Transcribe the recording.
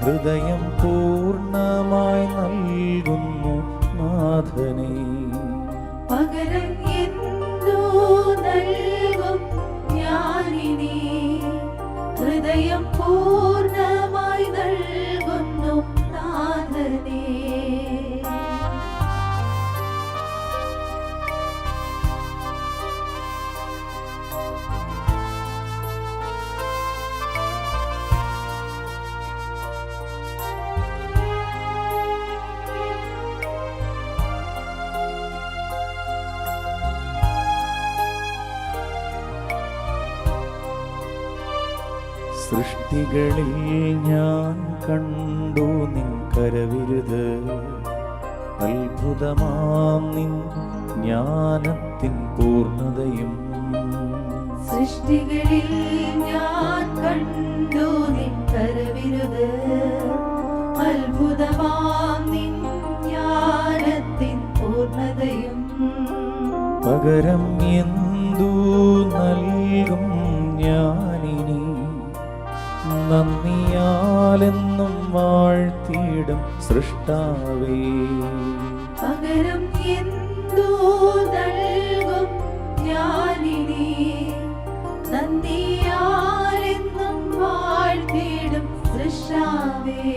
ഹൃദയം പൂർണമായി നൽകുന്നു നാഥനെ. പകരം എന്തോ നൽകും സൃഷ്ടികളിൽ ഞാൻ കണ്ടു നിൻ കരവിരുത്. അത്ഭുതമാം നിൻ ജ്ഞാനത്തിൻ പൂർണതയും സൃഷ്ടികളിൽ ഞാൻ കണ്ടു നിൻ കരവിരുത്. അത്ഭുതമാം നിൻ ജ്ഞാനത്തിൻ പൂർണതയും പകരം എന്തു നൽകും ഞാനിനി നന്ദിയാലെന്നും വാഴ്ത്തിയിടും സൃഷ്ടാവേ. പകരം എന്തോ നൽകും ഞാനിനി. നന്ദിയാലെന്നും വാഴ്ത്തിടും സൃഷ്ടാവേ.